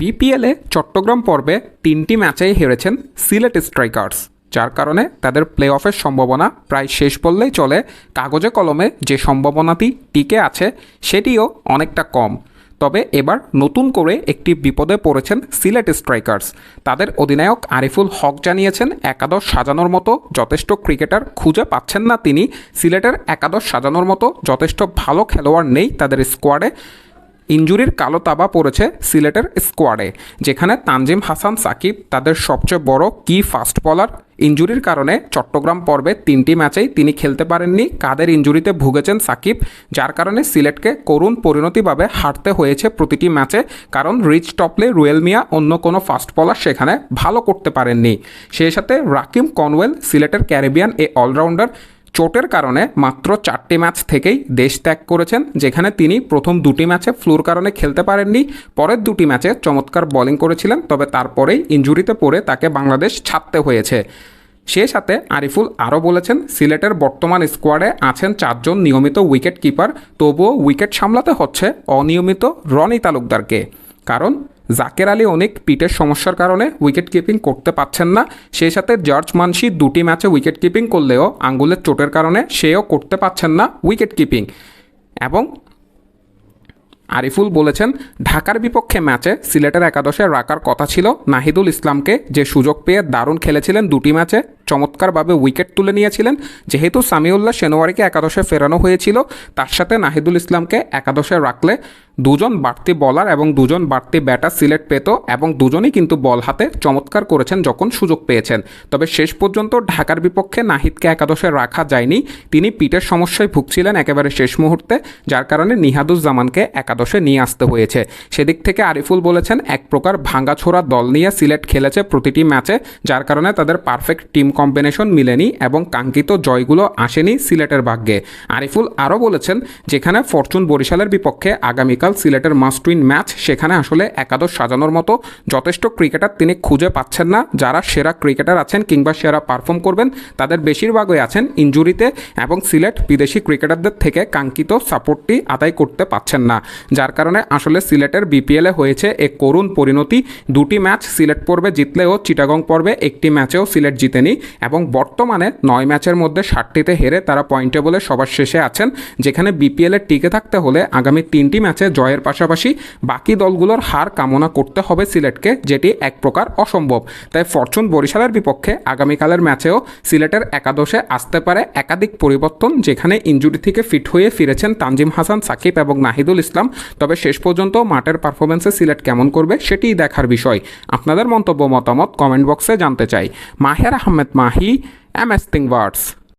বিপিএলে চট্টগ্রাম পর্বে তিনটি ম্যাচেই হেরেছেন সিলেট স্ট্রাইকার্স, যার কারণে তাদের প্লে অফের সম্ভাবনা প্রায় শেষ বললেই চলে। কাগজে কলমে যে সম্ভাবনাটি টিকে আছে, সেটিও অনেকটা কম। তবে এবার নতুন করে একটি বিপদে পড়েছেন সিলেট স্ট্রাইকার্স। তাদের অধিনায়ক আরিফুল হক জানিয়েছেন, একাদশ সাজানোর মতো যথেষ্ট ক্রিকেটার খুঁজে পাচ্ছেন না তিনি। সিলেটের একাদশ সাজানোর মতো যথেষ্ট ভালো খেলোয়াড় নেই তাদের স্কোয়াডে। ইঞ্জুরির কালো তাবা পড়েছে সিলেটের স্কোয়াডে, যেখানে তানজিম হাসান সাকিব তাদের সবচেয়ে বড় কি ফাস্ট বলার। ইঞ্জুরির কারণে চট্টগ্রাম পর্বে তিনটি ম্যাচেই তিনি খেলতে পারেননি, কাদের ইঞ্জুরিতে ভুগেছেন সাকিব, যার কারণে সিলেটকে করুণ পরিণতিভাবে হারতে হয়েছে প্রতিটি ম্যাচে, কারণ রিচ টপলে রুয়েল মিয়া অন্য কোনো ফাস্ট বলার সেখানে ভালো করতে পারেননি। সেই সাথে রাকিম কনওয়েল, সিলেটের ক্যারিবিয়ান এ অলরাউন্ডার চোটের কারণে মাত্র চারটি ম্যাচ থেকেই দেশ ত্যাগ করেছেন, যেখানে তিনি প্রথম দুটি ম্যাচে ফ্লুর কারণে খেলতে পারেননি, পরের দুটি ম্যাচে চমৎকার বোলিং করেছিলেন, তবে তারপরেই ইঞ্জুরিতে পড়ে তাকে বাংলাদেশ ছাড়তে হয়েছে। সে সাথে আরিফুল আরও বলেছেন, সিলেটের বর্তমান স্কোয়াডে আছেন চারজন নিয়মিত উইকেট কিপার তবুও উইকেট সামলাতে হচ্ছে অনিয়মিত রনি তালুকদারকে। কারণ জাকের আলী অনেক পিঠের সমস্যার কারণে উইকেট কিপিং করতে পারছেন না। সেই সাথে জর্জ মানসি দুটি ম্যাচে উইকেট কিপিং করলেও আঙ্গুলের চোটের কারণে সেও করতে পারছেন না উইকেট কিপিং এবং আরিফুল বলেছেন, ঢাকার বিপক্ষে ম্যাচে সিলেটের একাদশে রাখার কথা ছিল। নাহিদুল ইসলামকে যে সুযোগ পেয়ে দারুণ খেলেছিলেন দুটি ম্যাচে চমৎকারভাবে উইকেট তুলে নিয়েছিলেন। যেহেতু সামিউল্লাহ সেনোয়ারিকে একাদশে ফেরানো হয়েছিল, তার সাথে নাহিদুল ইসলামকে একাদশে রাখলে দুজন বাড়তি বলার এবং দুজন বাড়তি ব্যাটার সিলেট পেত এবং দুজনই কিন্তু বল হাতে চমৎকার করেছেন যখন সুযোগ পেয়েছেন। তবে শেষ পর্যন্ত ঢাকার বিপক্ষে নাহিদকে একাদশে রাখা যায়নি। তিনি পিঠের সমস্যায় ভুগছিলেন একেবারে শেষ মুহূর্তে, যার কারণে নিহাদুজ্জামানকে একাদশে নিয়ে আসতে হয়েছে। সেদিক থেকে আরিফুল বলেছেন, এক প্রকার ভাঙাছোড়া দল নিয়ে সিলেট খেলেছে প্রতিটি ম্যাচে যার কারণে তাদের পারফেক্ট টিম কম্বিনেশন মিলেনি এবং কাঙ্ক্ষিত জয়গুলো আসেনি সিলেটের ভাগ্যে। আরিফুল আরও বলেছেন, যেখানে ফরচুন বরিশালের বিপক্ষে আগামীকাল সিলেটের মাস্ট উইন ম্যাচ সেখানে আসলে একাদশ সাজানোর মতো যথেষ্ট ক্রিকেটার তিনি খুঁজে পাচ্ছেন না। যারা সেরা ক্রিকেটার আছেন কিংবা সেরা পারফর্ম করবেন, তাদের বেশিরভাগই আছেন ইঞ্জুরিতে এবং সিলেট বিদেশি ক্রিকেটারদের থেকে কাঙ্ক্ষিত সাপোর্টটি আদায় করতে পাচ্ছেন না। যার কারণে আসলে সিলেটের বিপিএলে হয়েছে এক করুণ পরিণতি। দুটি ম্যাচ সিলেট পর্বে জিতলেও চিটাগং পর্বে একটি ম্যাচেও সিলেট জিতেনি এবং বর্তমানে নয় ম্যাচের মধ্যে ষাটটিতে হেরে তারা পয়েন্টে বলে সবার শেষে আছেন, যেখানে বিপিএলে টিকে থাকতে হলে আগামী তিনটি ম্যাচে জয়ের পাশাপাশি বাকি দলগুলোর হার কামনা করতে হবে সিলেটকে, যেটি এক প্রকার অসম্ভব। তাই ফরচুন বরিশালের বিপক্ষে আগামীকালের ম্যাচেও সিলেটের একাদশে আসতে পারে একাধিক পরিবর্তন, যেখানে ইঞ্জুরি থেকে ফিট হয়ে ফিরেছেন তানজিম হাসান, সাকিব এবং নাহিদুল ইসলাম। তবে শেষ পর্যন্ত মাঠের পারফরমেন্সে সিলেট কেমন করবে সেটিই দেখার বিষয়। আপনাদের মন্তব্য, মতামত কমেন্ট বক্সে জানতে চাই। Maher Ahmed Mahi, M S